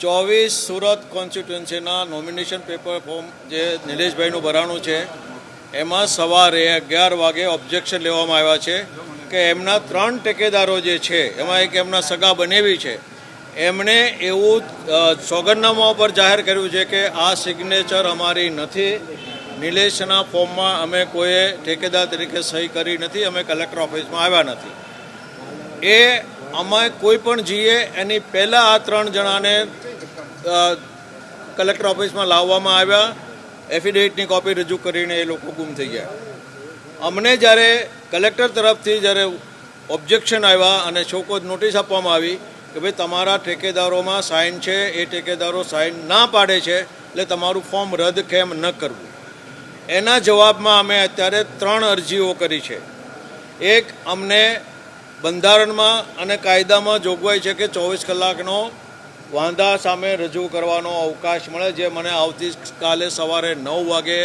ચોવીસ સુરત કોન્સ્ટિટ્યુન્સીના nomination paper form જે નિલેશભાઈનું ભરાણું છે, એમાં સવારે અગિયાર વાગે ઓબ્જેક્શન લેવામાં આવ્યા છે કે એમના ત્રણ ટેકેદારો જે છે, એમાં એક એમના સગા બનેવી છે. એમણે એવું સોગંદનામા ઉપર જાહેર કર્યું છે કે આ સિગ્નેચર અમારી નથી. નિલેશના ફોર્મમાં અમે કોઈએ ઠેકેદાર તરીકે સહી કરી નથી, અમે કલેક્ટર ઓફિસમાં આવ્યા નથી. એ અમે કોઈ પણ જઈએ એની પહેલાં આ ત્રણ જણાને કલેક્ટર ઓફિસમાં લાવવામાં આવ્યા. એફિડેવિટની કોપી રજૂ કરીને એ લોકો ગુમ થઈ ગયા. અમને જ્યારે કલેક્ટર તરફથી જ્યારે ઓબ્જેક્શન આવ્યા અને શોકોજ નોટિસ આપવામાં આવી કે ભાઈ તમારા ઠેકેદારોમાં સાઇન છે, એ ઠેકેદારો સાઇન ના પાડે છે, એટલે તમારું ફોર્મ રદ કેમ ન કરવું? એના જવાબમાં અમે અત્યારે ત્રણ અરજીઓ કરી છે. એક, અમને બંધારણમાં અને કાયદામાં જોગવાઈ છે કે ચોવીસ કલાકનો વાંધા સામે રજૂ કરવાનો અવકાશ મળે જે મને આવતીકાલે સવારે નવ વાગે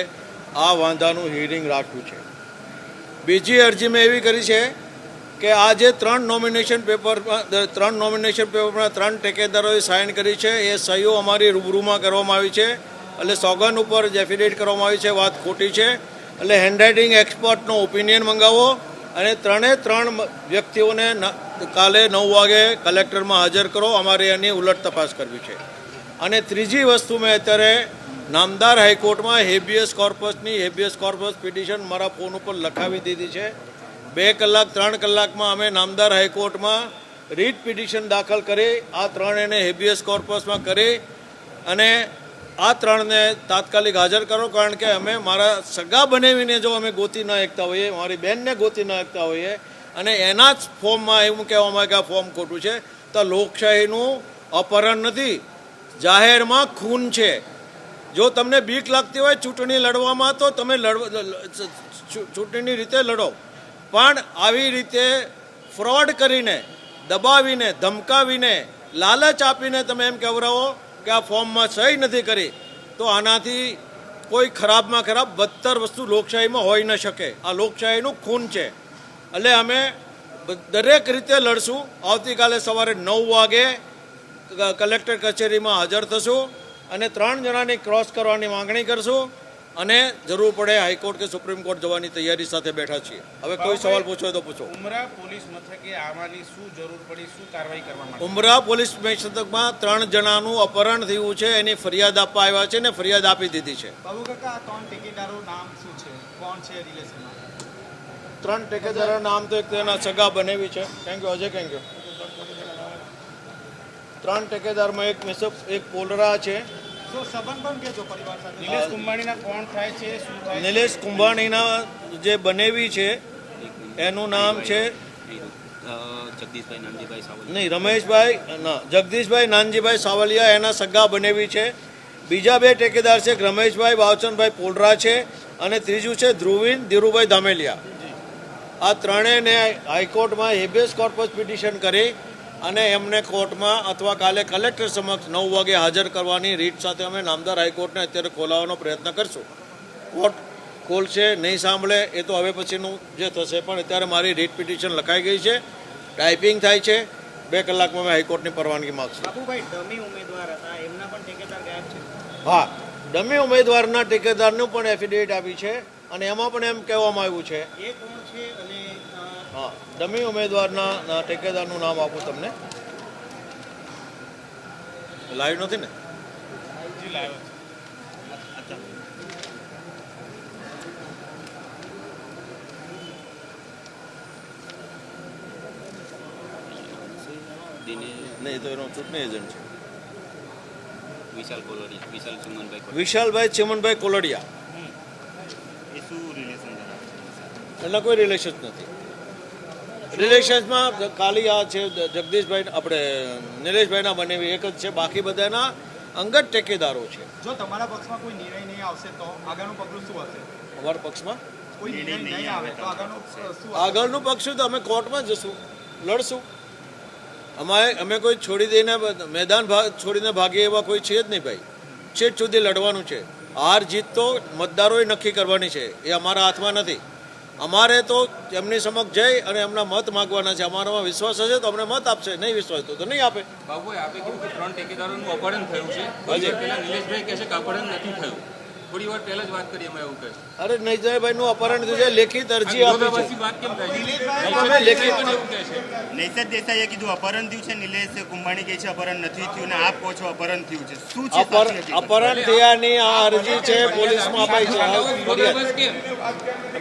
આ વાંધાનું હિયરિંગ રાખ્યું છે. બીજી અરજી મેં એવી કરી છે કે આ જે ત્રણ નોમિનેશન પેપરમાં ત્રણ નોમિનેશન પેપરમાં ત્રણ ટેકેદારોએ સાઇન કરી છે, એ સહીઓ અમારી રૂબરૂમાં કરવામાં આવી છે. એટલે સોગન ઉપર ડેફિનેટ કરવામાં આવી છે, વાત ખોટી છે. એટલે હેન્ડરાઇટિંગ એક્સપર્ટનો ઓપિનિયન મંગાવો. અને ત્રણે ત્રણ વ્યક્તિઓને કાલે નવ વાગે કલેક્ટરમાં હાજર કરો. અમારે એની ઉલટ તપાસ કરવી છે. અને ત્રીજી વસ્તુ મેં અત્યારે નામદાર હાઈકોર્ટમાં હેબિયસ કોર્પસની હેબિયસ કોર્પસ પિટિશન મારા ફોન ઉપર લખાવી દીધી છે. બે કલાક, ત્રણ કલાકમાં અમે નામદાર હાઈકોર્ટમાં રીટ પિટિશન દાખલ કરી, આ ત્રણેને હેબિયસ કોર્પસમાં કરી અને આ ત્રણને તાત્કાલિક હાજર કરો, કારણ કે અમે મારા સગા બનાવીને જો અમે ગોતી ન એકતા હોઈએ, મારી બેનને ગોતી ન એકતા હોઈએ, અને એના જ ફોર્મમાં એવું કહેવામાં આવે કે આ ફોર્મ ખોટું છે. તો લોકશાહીનું અપહરણ નથી. જાહેરમાં ખૂન છે. જો તમને બીક લાગતી હોય ચૂંટણી લડવામાં, તો તમે ચૂંટણીની રીતે લડો. પણ આવી રીતે ફ્રોડ કરીને, દબાવીને, ધમકાવીને, લાલચ આપીને તમે એમ કહેવરાવો કે આ ફોર્મમાં સહી નથી કરી, તો આનાથી કોઈ ખરાબમાં ખરાબ બદતર વસ્તુ લોકશાહીમાં હોઈ ન શકે. આ લોકશાહીનું ખૂન છે. એટલે અમે દરેક રીતે લડશું. આવતીકાલે સવારે નવ વાગે કલેક્ટર કચેરીમાં હાજર થશું અને ત્રણ જણાની ક્રોસ કરવાની માંગણી કરશું. અને જરૂર પડે હાઈકોર્ટ કે સુપ્રીમ કોર્ટ જવાની તૈયારી સાથે બેઠા છીએ. હવે કોઈ સવાલ પૂછો હોય તો પૂછો. ઉમરા પોલીસ મથકે આવવાની શું જરૂર પડી શું કાર્યવાહી કરવામાં ઉમરા પોલીસ મથકમાં ત્રણ જણાનું અપહરણ થયું છે એની ફરિયાદ આપવા આવ્યા છે ને ફરિયાદ આપી દીધી છે. બાબુ કાકા ત્રણ ટેકેદારો નામ શું છે? કોણ છે રિલેશનમાં? ત્રણ ટેકેદારના નામ તો એક તેના સગા બનેવી છે. Thank you Ajay thank you ત્રણ ટેકેદારમાં એક મિસપ એક પોલરા છે. શું સંબંધ પણ કેજો પરિવાર સાથે. નિલેશ કુંભાણીના કોણ થાય છે શું થાય છે? નિલેશ કુંભાણીના જે બનેવી છે એનું નામ છે? જગદીશભાઈ નાનજીભાઈ સાવલિયા. નહીં રમેશભાઈ ના જગદીશભાઈ નાનજીભાઈ સાવલિયા એના સગા બનેવી છે. બીજા બે ટેકેદાર છે રમેશભાઈ બાવચંદભાઈ પોલરા છે અને ત્રીજું છે ધ્રુવીન ધીરુભાઈ ધામેલિયા. આ ત્રણેયને હાઈકોર્ટમાં હેબિયસ કોર્પસ પિટિશન કરી અને એમને કોર્ટમાં અથવા કાલે કલેક્ટર સમક્ષ નવ વાગે હાજર કરવાની રીત સાથે અમે નામદાર હાઈકોર્ટને અત્યારે ખોલાવવાનો પ્રયત્ન કરશું. કોર્ટ ખોલશે નહીં સાંભળે એ તો હવે પછીનું જે થશે પણ અત્યારે મારી રીટ પિટિશન લખાઈ ગઈ છે. ટાઈપિંગ થાય છે. બે કલાકમાં અમે હાઈકોર્ટની પરવાનગી માગશું. હા ડમી ઉમેદવારના ટેકેદારનું પણ એફિડેવિટ આપી છે અને એમાં પણ એમ કહેવામાં આવ્યું છે. હા ડમી ઉમેદવારના ટેકેદારનું નામ આપું તમને. લાઈવ નથી ને? જી લાવ્યો નહીં તો એનો ચૂંટણી એજન્ટ છે. વિશાલ કોલોડિયા વિશાલ ચુમનભાઈ વિશાલભાઈ ચિમનભાઈ કોલોડિયા. એ શું રિલેશન ધરાવે એના કોઈ રિલેશન નથી. રિલેશન્સમાં ખાલી આ છે જગદીશભાઈ આપણે નિલેશભાઈના બનેવી એક જ છે. બાકી બધાના અંગત ટેકેદારો છે. જો તમારા પક્ષમાં કોઈ નિર્ણય નહીં આવશે તો આગળનું પગલું શું હશે? અમારા પક્ષમાં? કોઈ નિર્ણય નહીં આવે તો આગળનું અ, શું આગળનું પક્ષ તો અમે કોર્ટમાં જશું લડશું. અમારે અમે કોઈ છોડી દઈને મેદાન ભાગ છોડીને ભાગીએ એવા કોઈ છે જ નહીં ભાઈ. છેક સુધી લડવાનું છે. હાર જીત તો મતદારોએ નક્કી કરવાની છે. એ અમારા હાથમાં નથી. અમારે તો એમની સમક્ષ જઈ અને એમના મત માગવાના છે. અમારામાં વિશ્વાસ હશે તો અમને મત આપશે. નહીં વિશ્વાસ તો નહીં આપે. બાબુભાઈ આપે કીધું કે ત્રણ ઠેકેદારોનું અપહરણ થયું છે. નિલેશભાઈ કહે છે કે અપહરણ નથી થયું. થોડી વાર પહેલા જ વાત કરી અમે એવું કહે છે. અરે નૈજાભાઈનું અપહરણ થયું છે લેખિત અરજી આપી છે. વાત કેમ થાય? લેખિત એવું કહે છે. નૈસદ દેસાઈએ કીધું અપહરણ થયું છે. નિલેશ કુંભાણી કહે છે અપહરણ નથી થયું. ને આપ કહો છો અપહરણ થયું છે. શું છે? અપહરણ થયાની આ અરજી છે પોલીસમાં અપાઈ છે.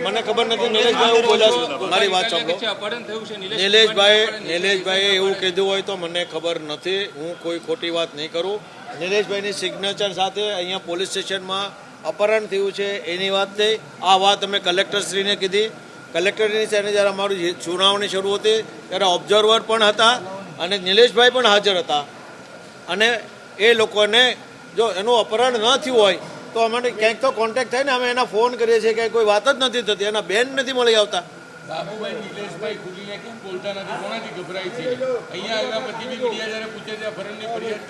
મને ખબર નથી નિલેશભાઈ એવું બોલ્યા મારી વાત સાંભળો. અપહરણ થયું છે નિલેશ નિલેશભાઈ નિલેશભાઈએ એવું કીધું હોય તો મને ખબર નથી. હું કોઈ ખોટી વાત નહીં કરું. નિલેશભાઈની સિગ્નેચર સાથે અહીંયા પોલીસ સ્ટેશનમાં અપહરણ થયું છે, એની વાત થઈ. આ વાત અમે કલેક્ટરશ્રીને કીધી. કલેક્ટરની સાથે જ્યારે અમારું સુનાવણી શરૂ હતી, ત્યારે ઓબ્ઝર્વર પણ હતા અને નિલેશભાઈ પણ હાજર હતા. અને એ લોકોને જો એનું અપહરણ ન થયું હોય, તો અમને ક્યાંક તો કોન્ટેક્ટ થાય ને, અમે એના ફોન કરીએ છીએ કે કોઈ વાત જ નથી થતી. એના બેન નથી મળી આવતા. બાબુભાઈ નિલેશભાઈ ખુલીને કેમ બોલતા નથી? કોનાથી ગભરાય છે? અહીંયા આવ્યા પછી બી મીડિયા જ્યારે પૂછે છે અપહરણની ફરિયાદ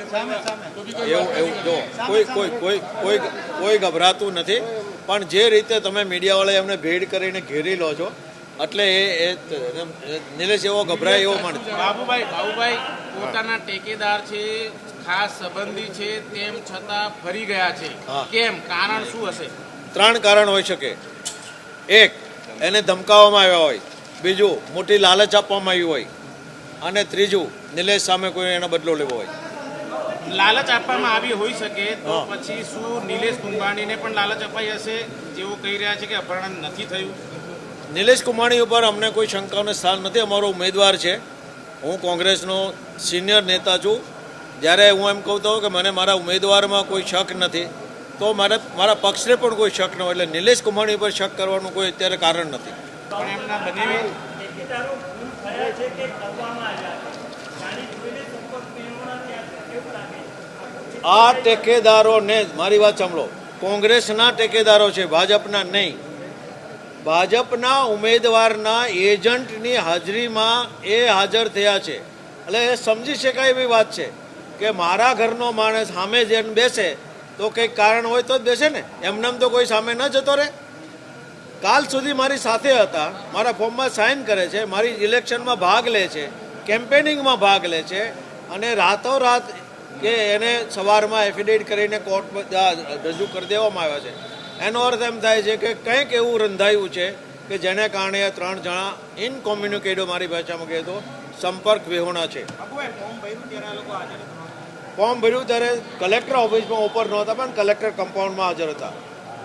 તો બી કોઈ એવું એવું જો કોઈ કોઈ કોઈ કોઈ કોઈ ગભરાતું નથી. પણ જે રીતે તમે મીડિયાવાળાએ એમને ભેડ કરીને ઘેરી લો છો એટલે એ એ એ નિલેશ એવો ગભરાય એવો માણસ બાબુભાઈ બાબુભાઈ પોતાના ટેકેદાર છે ખાસ સંબંધી છે તેમ છતાં ફરી ગયા છે. કેમ? કારણ શું હશે? ત્રણ કારણ હોઈ શકે. એક એને ધમકાવવામાં આવ્યા હોય. બીજું મોટી લાલચ આપવામાં આવી હોય. અને ત્રીજું નિલેશ સામે કોઈ એનો બદલો લેવો હોય. લાલચ આપવામાં આવી હોઈ શકે તો પછી શું નિલેશ કુંભાણીને પણ લાલચ અપાઈ હશે? જેઓ કહી રહ્યા છે કે અપહરણ નથી થયું. નિલેશ કુંભાણી ઉપર અમને કોઈ શંકાનું સ્થાન નથી. અમારો ઉમેદવાર છે. હું કોંગ્રેસનો સિનિયર નેતા છું. જ્યારે હું એમ કહું તો કે મને મારા ઉમેદવારમાં કોઈ શક નથી. તો મારા મારા પક્ષને પણ કોઈ શક ન હોય એટલે નિલેશ કુમાણી પર શક કરવાનું કોઈ અત્યારે કારણ નથી. પણ એમના બંને આ ટેકેદારોને મારી વાત સાંભળો. કોંગ્રેસના ટેકેદારો છે ભાજપના નહીં. ભાજપના ઉમેદવારના એજન્ટની હાજરીમાં એ હાજર થયા છે. એટલે એ સમજી શકાય એવી વાત છે કે મારા ઘરનો માણસ સામે જેમ બેસે તો કંઈક કારણ હોય તો જ બેસે ને. એમનેમ તો કોઈ સામે ન જતો રહે. કાલ સુધી મારી સાથે હતા, મારા ફોર્મમાં સાઇન કરે છે, મારી ઇલેક્શનમાં ભાગ લે છે કેમ્પેનિંગમાં ભાગ લે છે, અને રાતોરાત કે એને સવારમાં એફિડેવિટ કરીને કોર્ટમાં રજૂ કરી દેવામાં આવ્યા છે. એનો અર્થ એમ થાય છે કે કંઈક એવું રંધાયું છે કે જેને કારણે ત્રણ જણા ઇનકોમ્યુનિકેટો મારી ભાષામાં કહેતો સંપર્ક વિહોણા છે. ફોર્મ ભર્યું ત્યારે કલેક્ટર ઓફિસમાં ઉપર નહોતા પણ કલેક્ટર કમ્પાઉન્ડમાં હાજર હતા.